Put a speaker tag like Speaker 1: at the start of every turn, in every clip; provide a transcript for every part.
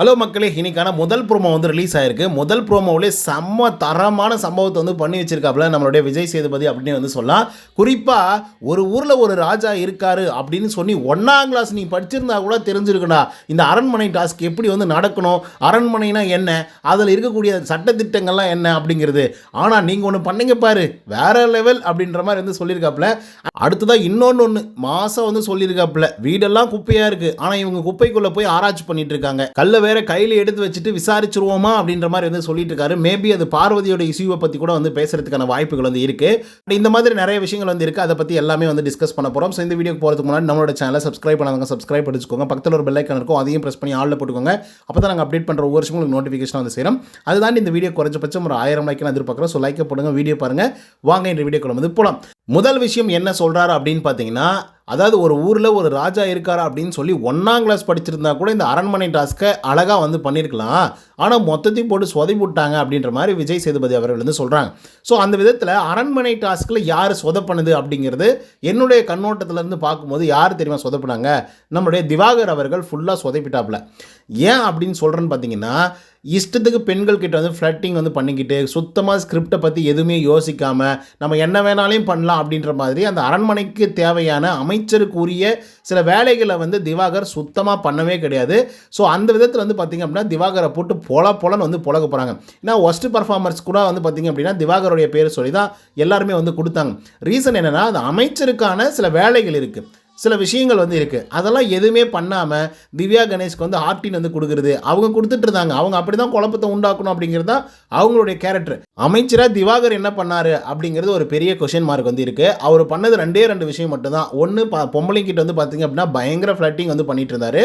Speaker 1: Hello மக்களே இன்னைக்கான முதல் ப்ரோமோ வந்து ரிலீஸ் ஆயிருக்கு. முதல் ப்ரோமோவிலே செம்ம தரமான சம்பவத்தை வந்து பண்ணி வச்சிருக்காப்புல. நம்மளுடைய விஜய் சேதுபதி அப்படின்னு வந்து சொல்லலாம். குறிப்பாக ஒரு ஊரில் ஒரு ராஜா இருக்காரு அப்படின்னு சொல்லி ஒன்றாம் கிளாஸ் நீ படிச்சிருந்தா கூட தெரிஞ்சிருக்கடா. இந்த அரண்மனை டாஸ்க் எப்படி வந்து நடக்கணும்? அரண்மனைனா என்ன? அதில் இருக்கக்கூடிய சட்டத்திட்டங்கள்லாம் என்ன அப்படிங்கிறது. ஆனால் நீங்கள் ஒன்று பண்ணீங்க பாரு. வேற லெவல் அப்படின்ற மாதிரி வந்து சொல்லியிருக்காப்புல அடுத்ததாக இன்னொன்று ஒன்று மாதம் வந்து சொல்லியிருக்காப்புல வீடெல்லாம் குப்பையாக இருக்குது ஆனால் இவங்க குப்பைக்குள்ளே போய் ஆராய்ச்சி பண்ணிட்டு இருக்காங்க. கல்லை வேற கையில் எடுத்து வச்சுட்டு விசாரிச்சிருவோமா அப்படின்ற மாதிரி வந்து சொல்லிட்டு இருக்காரு. மேபி அது பார்வதியோட இஷ்யூவை பற்றி கூட வந்து பேசுறதுக்கான வாய்ப்புகள் வந்து இருக்கு. இந்த மாதிரி நிறைய விஷயங்கள் வந்து இருக்கு. அதை பற்றி எல்லாமே வந்து டிஸ்கஸ் பண்ண போகிறோம் ஸோ இந்த வீடியோக்கு போகிறதுக்கு முன்னாடி நம்மளோட சேனலை சப்ஸ்கிரைப் பண்ணாதவங்க சப்ஸ்கிரைப் பண்ணிச்சுக்கோங்க பக்கத்தில் ஒரு பெல் இருக்கும். அதையும் ப்ரெஸ் பண்ணி ஆளில் போட்டுக்கோங்க. அப்போ தான் நாங்கள் அப்டேட் பண்ணுற ஒவ்வொரு விஷயம் உங்களுக்கு நோட்டிஃபிகேஷன் வந்து சேரும். அதுதான் இந்த வீடியோ குறைஞ்சபட்சம் ஒரு ஆயிரம் லைக் நான் எதிர்பார்க்குறோம். ஸோ லைக்கை போடுங்க வீடியோ பாருங்க. வாங்க இந்த வீடியோக்குள்ள வந்து போகலாம் முதல் விஷயம் என்ன சொல்கிறாரு அப்படின்னு பார்த்தீங்கன்னா அதாவது ஒரு ஊரில் ஒரு ராஜா இருக்காரா அப்படின்னு சொல்லி ஒன்றாம் கிளாஸ் படிச்சிருந்தா கூட இந்த அரண்மனை டாஸ்க்கை அழகாக வந்து பண்ணியிருக்கலாம் ஆனால் மொத்தத்தையும் போட்டு சொதை அப்படின்ற மாதிரி விஜய் சேதுபதி அவர்கள் வந்து சொல்கிறாங்க ஸோ அந்த விதத்தில் அரண்மனை டாஸ்க்கில் யார் சொதப்பினது அப்படிங்கிறது என்னுடைய கண்ணோட்டத்திலேருந்து பார்க்கும்போது யார் தெரியுமா சொதப்பினாங்க? நம்மளுடைய திவாகர் அவர்கள் ஃபுல்லாக சொதப்பிட்டாப்புல. ஏன் அப்படின்னு சொல்கிறேன்னு பார்த்தீங்கன்னா இஷ்டத்துக்கு பெண்கள் கிட்ட வந்து ஃப்ளட்டிங் வந்து பண்ணிக்கிட்டு சுத்தமாக ஸ்கிரிப்டை பற்றி எதுவுமே யோசிக்காமல் நம்ம என்ன வேணாலையும் பண்ணலாம் அப்படின்ற மாதிரி அந்த அரண்மனைக்கு தேவையான அமைச்சருக்குரிய சில வேலைகளை வந்து திவாகர் சுத்தமாக பண்ணவே கிடையாது. ஸோ அந்த விதத்தில் வந்து பார்த்திங்க அப்படின்னா திவாகரை போட்டு பொல பொலன்னு வந்து புழக போகிறாங்க ஏன்னா ஒஸ்ட் பர்ஃபார்மர்ஸ் கூட வந்து பார்த்திங்க அப்படின்னா திவாகருடைய பேர் சொல்லி தான் எல்லாருமே வந்து கொடுத்தாங்க. ரீசன் என்னென்னா அந்த அமைச்சருக்கான சில வேலைகள் இருக்குது சில விஷயங்கள் வந்து இருக்குது அதெல்லாம் எதுவுமே பண்ணாமல் திவ்யா கணேஷ்க்கு வந்து ஆர்டின் வந்து கொடுக்குறது. அவங்க கொடுத்துட்டு இருந்தாங்க. அவங்க அப்படி தான் குழப்பத்தை உண்டாக்கணும் அப்படிங்கிறது தான் அவங்களுடைய கேரக்டர் அமைச்சராக திவாகர் என்ன பண்ணார் அப்படிங்கிறது ஒரு பெரிய கொஷின் மார்க் வந்து இருக்குது அவர் பண்ணது ரெண்டே ரெண்டு விஷயம் மட்டும்தான். ஒன்று பா பொம்பளைங்கிட்ட வந்து பார்த்திங்க அப்படின்னா பயங்கர ஃப்ளட்டிங் வந்து பண்ணிட்டு இருந்தார்.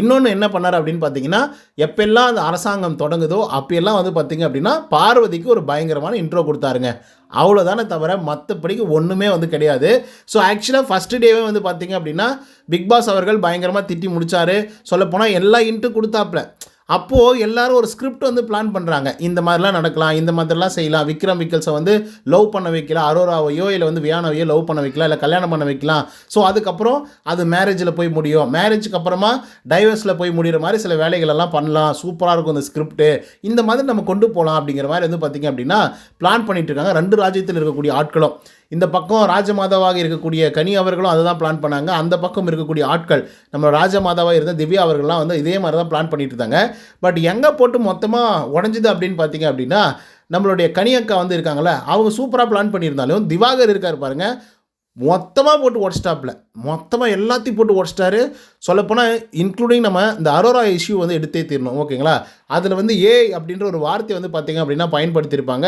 Speaker 1: இன்னொன்று என்ன பண்ணார் அப்படின்னு பார்த்தீங்கன்னா எப்பெல்லாம் அந்த அரசாங்கம் தொடங்குதோ அப்பெல்லாம் வந்து பார்த்தீங்க அப்படின்னா பார்வதிக்கு ஒரு பயங்கரமான இன்ட்ரோ கொடுத்தாருங்க. அவ்வளோதானே தவிர மற்றபடிக்கு ஒன்றுமே வந்து கிடையாது. ஸோ ஆக்சுவலாக ஃபஸ்ட்டு டேவே வந்து பார்த்தீங்க அப்படின்னா பிக் பாஸ் அவர்கள் பயங்கரமாக திட்டி முடித்தார் சொல்லப்போனால் எல்லா இன்ட்டு கொடுத்தாப்புல. அப்போது எல்லாரும் ஒரு ஸ்கிரிப்ட் வந்து பிளான் பண்ணுறாங்க இந்த மாதிரிலாம் நடக்கலாம் இந்த மாதிரிலாம் செய்யலாம். விக்ரம் விக்கல்ஸை வந்து லவ் பண்ண வைக்கலாம். அரோராவையோ இல்லை வந்து வியானாவையோ லவ் பண்ண வைக்கலாம் இல்லை கல்யாணம் பண்ண வைக்கலாம். ஸோ அதுக்கப்புறம் அது மேரேஜில் போய் முடியும். மேரேஜுக்கு அப்புறமா டைவர்ஸில் போய் முடிகிற மாதிரி சில வேலைகள் எல்லாம் பண்ணலாம் சூப்பராக இருக்கும் இந்த ஸ்கிரிப்ட்டு இந்த மாதிரி நம்ம கொண்டு போகலாம் அப்படிங்கிற மாதிரி வந்து பார்த்திங்க அப்படின்னா பிளான் பண்ணிகிட்டு இருக்காங்க. ரெண்டு ராஜ்யத்தில் இருக்கக்கூடிய ஆட்களும். இந்த பக்கம் ராஜமாதாவாக இருக்கக்கூடிய கனி அவர்களும் அதை தான் பிளான் பண்ணாங்க. அந்த பக்கம் இருக்கக்கூடிய ஆட்கள் நம்ம ராஜமாதாவாக இருந்த திவ்யா அவர்கள்லாம் வந்து இதே மாதிரி தான் பிளான் பண்ணிட்டு இருந்தாங்க. பட் எங்கே போட்டு மொத்தமாக உடஞ்சிது அப்படின்னு பார்த்தீங்க அப்படின்னா நம்மளுடைய கனி அக்கா வந்து இருக்காங்களே அவங்க சூப்பராக பிளான் பண்ணியிருந்தாலும் திவாகர் இருக்கார் பாருங்கள் மொத்தமாக போட்டு உடச்சிட்டாப்புல. மொத்தமாக எல்லாத்தையும் போட்டு உடச்சிட்டாரு. சொல்லப்போனால் இன்க்ளூடிங் நம்ம இந்த அரோரா இஷ்யூ வந்து எடுத்தே தீரணும் ஓகேங்களா? அதில் வந்து ஏ அப்படின்ற ஒரு வார்த்தையை வந்து பார்த்தீங்க அப்படின்னா பயன்படுத்தியிருப்பாங்க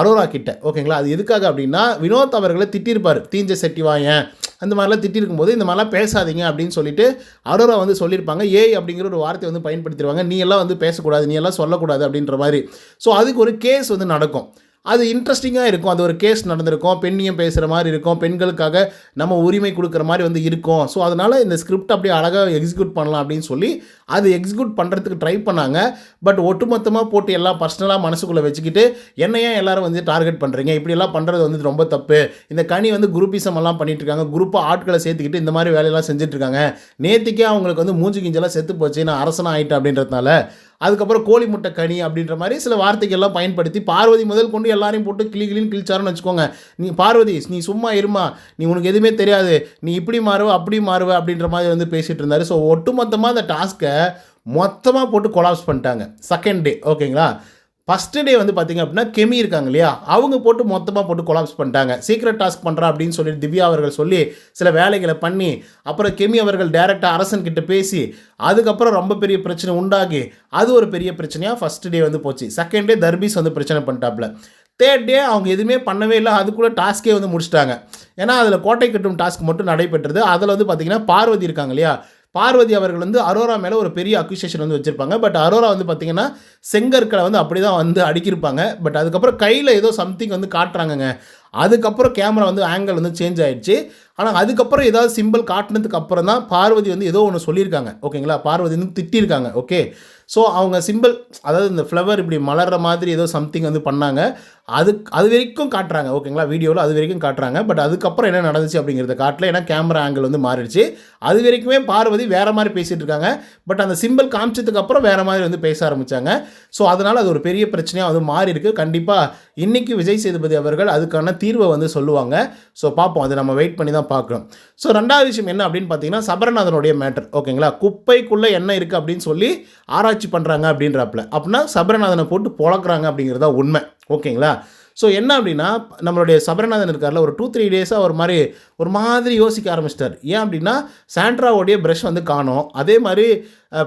Speaker 1: அரோரா கிட்ட ஓகேங்களா? அது எதுக்காக அப்படின்னா வினோத் அவர்களை திட்டிருப்பார் தீஞ்ச செட்டி வாயன். அந்த மாதிரிலாம் திட்டிருக்கும் போது இந்த மாதிரிலாம் பேசாதீங்க அப்படின்னு சொல்லிட்டு அரோரா வந்து சொல்லியிருப்பாங்க. ஏய் அப்படிங்கிற ஒரு வார்த்தை வந்து பயன்படுத்திடுவாங்க நீ எல்லாம் வந்து பேசக்கூடாது நீ எல்லாம் சொல்லக்கூடாது அப்படின்ற மாதிரி. ஸோ அதுக்கு ஒரு கேஸ் வந்து நடக்கும். அது இன்ட்ரெஸ்டிங்காக இருக்கும். அது ஒரு கேஸ் நடந்திருக்கும். பெண்ணியம் பேசுகிற மாதிரி இருக்கும். பெண்களுக்காக நம்ம உரிமை கொடுக்குற மாதிரி வந்து இருக்கும். ஸோ அதனால் இந்த ஸ்கிரிப்ட் அப்படியே அழகாக எக்ஸிக்யூட் பண்ணலாம் அப்படின்னு சொல்லி அது எக்ஸிக்யூட் பண்ணுறதுக்கு ட்ரை பண்ணாங்க. பட் ஒட்டுமொத்தமாக போட்டு எல்லாம் பர்சனலாக மனசுக்குள்ளே வச்சுக்கிட்டு என்ன ஏன் வந்து டார்கெட் பண்ணுறீங்க இப்படியெல்லாம் பண்ணுறது வந்து ரொம்ப தப்பு. இந்த கனி வந்து குரூப்பிசம் எல்லாம் பண்ணிட்டு இருக்காங்க. குரூப்பாக ஆட்களை சேர்த்துக்கிட்டு இந்த மாதிரி வேலையெல்லாம் செஞ்சுட்டு இருக்காங்க. அவங்களுக்கு வந்து மூஞ்சி கிஞ்செல்லாம் செத்து போச்சு. நான் அரசனாக ஆகிட்டேன் அப்படின்றதுனால அதுக்கப்புறம் கோழி முட்டை கனி அப்படின்ற மாதிரி சில வார்த்தைகள்லாம் பயன்படுத்தி பார்வதி முதல் கொண்டு எல்லாரையும் போட்டு கிளி கிளின்னு கிழிச்சாருன்னு வச்சுக்கோங்க. நீ பார்வதி நீ சும்மா இருமா. நீ உனக்கு எதுவுமே தெரியாது. நீ இப்படி மாறுவ அப்படி மாறுவ அப்படின்ற மாதிரி வந்து பேசிகிட்டு இருந்தார். ஸோ ஒட்டுமொத்தமாக அந்த டாஸ்க்கை மொத்தமாக போட்டு கொலாப்ஸ் பண்ணிட்டாங்க. செகண்ட் டே ஓகேங்களா ஃபஸ்ட்டு டே வந்து பார்த்திங்க அப்படின்னா கெமி இருக்காங்க இல்லையா? அவங்க போட்டு மொத்தமாக போட்டு கொலாப்ஸ் பண்ணிட்டாங்க. சீக்ரெட் டாஸ்க் பண்ணுறா அப்படின்னு சொல்லி திவ்யா அவர்கள் சொல்லி சில வேலைகளை பண்ணி அப்புறம் கெமி அவர்கள் டேரெக்டாக அரசன் கிட்ட பேசி அதுக்கப்புறம் ரொம்ப பெரிய பிரச்சனை உண்டாகி அது ஒரு பெரிய பிரச்சனையாக ஃபஸ்ட் டே வந்து போச்சு. செகண்ட் டே தர்பீஸ் வந்து பிரச்சனை பண்ணிட்டாப்புல தேர்ட் டே அவங்க எதுவுமே பண்ணவே இல்லை. அதுக்குள்ளே டாஸ்க்கே வந்து முடிச்சிட்டாங்க. ஏன்னா அதில் கோட்டை கட்டும் டாஸ்க் மட்டும் நடைபெற்றது. அதில் வந்து பார்த்திங்கன்னா பார்வதி இருக்காங்க இல்லையா? பார்வதி அவர்கள் வந்து அரோரா மேலே ஒரு பெரிய அக்யூசேஷன் வந்து வச்சுருப்பாங்க. பட் அரோரா வந்து பார்த்திங்கன்னா செங்கற்களை வந்து அப்படி தான் வந்து அடிக்கிருப்பாங்க. பட் அதுக்கப்புறம் கையில் ஏதோ சம்திங் வந்து காட்டுறாங்கங்க. அதுக்கப்புறம் கேமரா வந்து ஆங்கிள் வந்து சேஞ்ச் ஆகிடுச்சு ஆனால் அதுக்கப்புறம் ஏதாவது சிம்பிள் காட்டினதுக்கு அப்புறம் தான் பார்வதி வந்து ஏதோ ஒன்று சொல்லியிருக்காங்க. ஓகேங்களா? பார்வதி வந்து திட்டியிருக்காங்க. ஓகே? ஸோ அவங்க சிம்பிள் அதாவது இந்த ஃப்ளவர் இப்படி மலர்ற மாதிரி ஏதோ சம்திங் வந்து பண்ணாங்க. அது அது வரைக்கும் காட்டுறாங்க. ஓகேங்களா? வீடியோவில் அது வரைக்கும் காட்டுறாங்க. பட் அதுக்கப்புறம் என்ன நடந்துச்சு அப்படிங்கிறத காட்டல. ஏன்னா கேமரா ஆங்கிள் வந்து மாறிடுச்சு. அது வரைக்குமே பார்வதி வேறு மாதிரி பேசிகிட்டு இருக்காங்க. பட் அந்த சிம்பிள் காமிச்சதுக்கு அப்புறம் வேறு மாதிரி வந்து பேச ஆரம்பித்தாங்க ஸோ அதனால் அது ஒரு பெரிய பிரச்சனையாக வந்து மாறி இருக்கு கண்டிப்பாக இன்றைக்கி விஜய் சேதுபதி அவர்கள் அதுக்கான தீர்வை வந்து சொல்லுவாங்க. ஸோ பார்ப்போம். அதை நம்ம வெயிட் பண்ணி தான் பார்க்கணும். ஸோ ரெண்டாவது விஷயம் என்ன அப்படின்னு பார்த்தீங்கன்னா சபரநாதனுடைய மேட்டர் ஓகேங்களா? குப்பைக்குள்ளே என்ன இருக்குது அப்படின்னு சொல்லி ஆராய்ச்சி பண்ணுறாங்க அப்படின்றப்பல. அப்படின்னா சபரநாதனை போட்டு பொழக்கிறாங்க அப்படிங்கிறதா உண்மை. ஓகேங்களா? ஸோ என்ன அப்படின்னா நம்மளுடைய சபரநாதன் இருக்கார்ல ஒரு டூ த்ரீ டேஸாக ஒரு மாதிரி ஒரு மாதிரி யோசிக்க ஆரம்பிச்சிட்டார். ஏன் அப்படின்னா சாண்ட்ராவோடைய ப்ரஷ் வந்து காணோம். அதே மாதிரி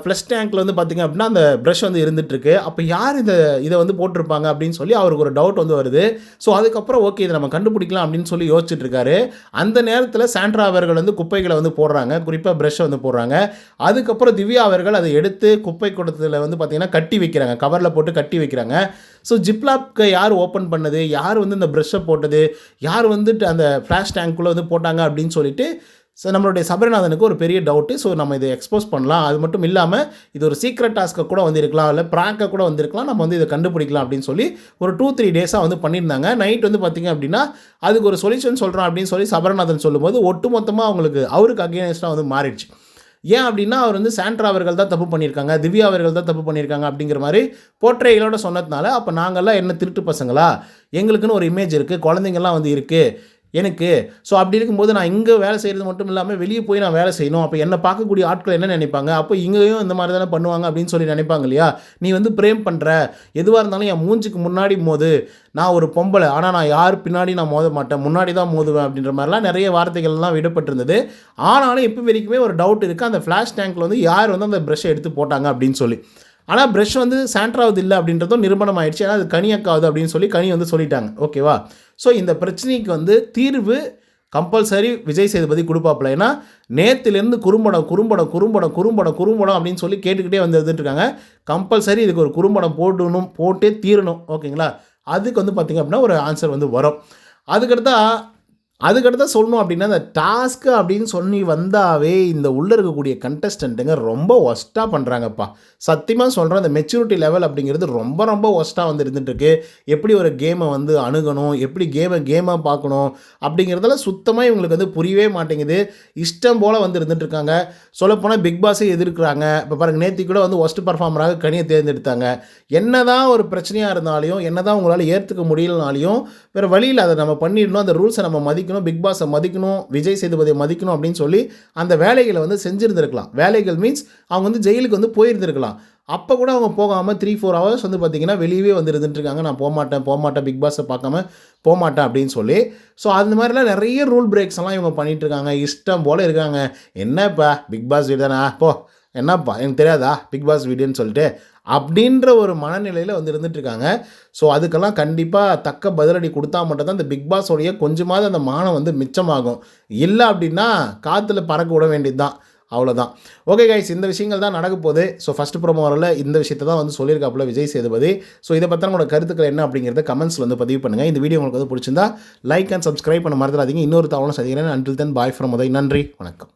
Speaker 1: ப்ளஸ் டேங்க்கில் வந்து பார்த்திங்க அப்படின்னா அந்த ப்ரஷ் வந்து இருந்துகிட்ருக்கு அப்போ யார் இந்த இதை வந்து போட்டிருப்பாங்க அப்படின்னு சொல்லி அவருக்கு ஒரு டவுட் வந்து வருது. ஸோ அதுக்கப்புறம் ஓகே இதை நம்ம கண்டுபிடிக்கலாம் அப்படின்னு சொல்லி யோசிச்சுட்டு இருக்காரு அந்த நேரத்தில் சாண்ட்ரா அவர்கள் வந்து குப்பைகளை வந்து போடுறாங்க. குறிப்பாக ப்ரஷ்ஷை வந்து போடுறாங்க. அதுக்கப்புறம் திவ்யா அவர்கள் அதை எடுத்து குப்பை கூடத்தில் வந்து பார்த்திங்கன்னா கட்டி வைக்கிறாங்க. கவரில் போட்டு கட்டி வைக்கிறாங்க. ஸோ ஜிப்லாப்க்கு யார் ஓப்பன் பண்ணது? யார் வந்து இந்த ப்ரெஷ்ஷை போட்டது யார் வந்துட்டு அந்த ஃப்ளாஷ் டேங்க்குள்ளே வந்து போட்டாங்க அப்படின்னு சொல்லிட்டு ஸோ நம்மளுடைய சபரிநாதனுக்கு ஒரு பெரிய டவுட்டு ஸோ நம்ம இதை எக்ஸ்போஸ் பண்ணலாம். அது மட்டும் இல்லாமல் இது ஒரு சீக்ரெட் டாஸ்க்கை கூட வந்திருக்கலாம் இல்லை ப்ராங்கை கூட வந்திருக்கலாம். நம்ம வந்து இதை கண்டுபிடிக்கலாம் அப்படின்னு சொல்லி ஒரு டூ த்ரீ டேஸாக வந்து பண்ணியிருந்தாங்க. நைட் வந்து பார்த்திங்க அப்படின்னா அதுக்கு ஒரு சொல்யூஷன் சொல்கிறோம் அப்படின்னு சொல்லி சபரிநாதன் சொல்லும்போது ஒட்டுமொத்தமாக அவங்களுக்கு அவருக்கு அகேனஸ்டாக வந்து மாறிடுச்சு. ஏன் அப்படின்னா அவர் வந்து சாண்ட்ரா அவர்கள் தான் தப்பு பண்ணியிருக்காங்க திவ்யா அவர்கள் தான் தப்பு பண்ணியிருக்காங்க அப்படிங்கிற மாதிரி போற்றைகளோட சொன்னதுனால அப்போ நாங்கள்லாம் என்ன திருட்டு பசங்களா? எங்களுக்குன்னு ஒரு இமேஜ் இருக்குது குழந்தைங்கள்லாம் வந்து இருக்குது எனக்கு. ஸோ அப்படி இருக்கும்போது நான் இங்கே வேலை செய்கிறது மட்டும் இல்லாமல் வெளியே போய் நான் வேலை செய்யணும். அப்போ என்னை பார்க்கக்கூடிய ஆட்கள் என்ன நினைப்பாங்க? அப்போ இங்கேயும் இந்த மாதிரி தானே பண்ணுவாங்க அப்படின்னு சொல்லி நினைப்பாங்க இல்லையா? நீ வந்து பிரேம் பண்ணுற எதுவாக இருந்தாலும் என் மூஞ்சுக்கு முன்னாடி மோது. நான் ஒரு பொம்பளை. ஆனால் நான் யார் பின்னாடி நான் மோத மாட்டேன். முன்னாடி தான் மோதுவேன் அப்படின்ற மாதிரிலாம் நிறைய வார்த்தைகள்லாம் விடப்பட்டிருந்தது. ஆனாலும் இப்போ வரைக்குமே ஒரு டவுட் இருக்குது அந்த ஃப்ளாஷ் டேங்க்கில் வந்து யார் வந்து அந்த ப்ரெஷ்ஷை எடுத்து போட்டாங்க அப்படின்னு சொல்லி. ஆனால் ப்ரஷ் வந்து சாண்ட்ராவது இல்லை அப்படின்றதும் நிரூபணம் ஆயிடுச்சு ஏன்னா அது கனியக்காவது அப்படின்னு சொல்லி கனி வந்து சொல்லிட்டாங்க. ஓகேவா ஸோ இந்த பிரச்சனைக்கு வந்து தீர்வு கம்பல்சரி விஜய் சேதுபதி கொடுப்பாப்புல. ஏன்னா நேற்றுலேருந்து குறும்படம் குறும்படம் குறும்படம் குறும்படம் குறும்படம் அப்படின்னு சொல்லி கேட்டுக்கிட்டே வந்து இருக்காங்க கம்பல்சரி இதுக்கு ஒரு குறும்படம் போடணும் போட்டே தீரணும். ஓகேங்களா அதுக்கு வந்து பார்த்திங்க அப்படின்னா ஒரு ஆன்சர் வந்து வரும். அதுக்கடுத்தா அதுக்கடுத்து சொல்லணும் அப்படின்னா அந்த டாஸ்க்கு அப்படின்னு சொல்லி வந்தாவே இந்த உள்ளே இருக்கக்கூடிய கண்டஸ்டண்ட்டுங்க ரொம்ப ஒஸ்ட்டாக பண்ணுறாங்கப்பா சத்தியமாக சொல்கிறேன் அந்த மெச்சூரிட்டி லெவல் அப்படிங்கிறது ரொம்ப ரொம்ப ஒஸ்ட்டாக வந்து இருந்துகிட்ருக்கு எப்படி ஒரு கேமை வந்து அணுகணும் எப்படி கேமை கேமாக பார்க்கணும் அப்படிங்கிறதெல்லாம் சுத்தமாக இவங்களுக்கு வந்து புரியவே மாட்டேங்குது. இஷ்டம் போல் வந்து இருந்துகிட்ருக்காங்க சொல்லப்போனால் பிக் பாஸே எதிர்க்கிறாங்க. இப்போ பாருங்கள் நேற்று கூட வந்து ஒஸ்ட் பர்ஃபார்மராக கனியை தேர்ந்தெடுத்தாங்க. என்ன தான் ஒரு பிரச்சனையாக இருந்தாலையும் என்ன தான் உங்களால் ஏற்றுக்க முடியலனாலையும் வேறு வழியில் அதை நம்ம பண்ணிடணும் அந்த ரூல்ஸை நம்ம மதிக்கணும் பிக் பாஸை மதிக்கணும் விஜய் சேதுபதியை மதிக்கணும் அப்படின்னு சொல்லி அந்த வேலைகளை வந்து செஞ்சுருந்துருக்கலாம். வேலைகள் மீன்ஸ் அவங்க வந்து ஜெயிலுக்கு வந்து போயிருந்துருக்கலாம். அப்போ கூட அவங்க போகாமல் த்ரீ ஃபோர் ஹவர்ஸ் வந்து பார்த்திங்கன்னா வெளியே வந்து இருந்துட்டுருக்காங்க. நான் போகமாட்டேன் போகமாட்டேன் பிக் பாஸை பார்க்காம போகமாட்டேன் அப்படின்னு சொல்லி. ஸோ அந்த மாதிரிலாம் நிறைய ரூல் பிரேக்ஸ் எல்லாம் இவங்க பண்ணிகிட்ருக்காங்க இஷ்டம் போல் இருக்காங்க. என்னப்பா பிக் பாஸ் வீடு தானே போ என்னப்பா எனக்கு தெரியாதா? பிக் பாஸ் வீடுன்னு சொல்லிட்டு. அப்படின்ற ஒரு மனநிலையில் வந்து இருந்துகிட்ருக்காங்க ஸோ அதுக்கெல்லாம் கண்டிப்பாக தக்க பதிலடி கொடுத்தா மட்டும்தான் இந்த பிக் பாஸோடைய கொஞ்சமாவது அந்த மானம் வந்து மிச்சமாகும். இல்லை அப்படின்னா காற்றுல பறக்க விட வேண்டியது தான் அவ்வளோதான் ஓகே கைஸ் இந்த விஷயங்கள் தான் நடக்க போகுது. ஸோ ஃபஸ்ட் ப்ரோமோரில் இந்த விஷயத்தை தான் வந்து சொல்லியிருக்காப்புல விஜய் சேதுபதி. ஸோ இதை பற்றின உங்களோட கருத்துக்கள் என்ன அப்படிங்கிறத கமெண்ட்ஸில் வந்து பதிவு பண்ணுங்கள் இந்த வீடியோ உங்களுக்கு வந்து பிடிச்சிருந்தா லைக் அண்ட் சப்ஸ்கிரைப் பண்ண மறந்துடாதீங்க. இன்னொரு தவணை சதிக்கிறேன் until then bye from Uday. நன்றி. வணக்கம்.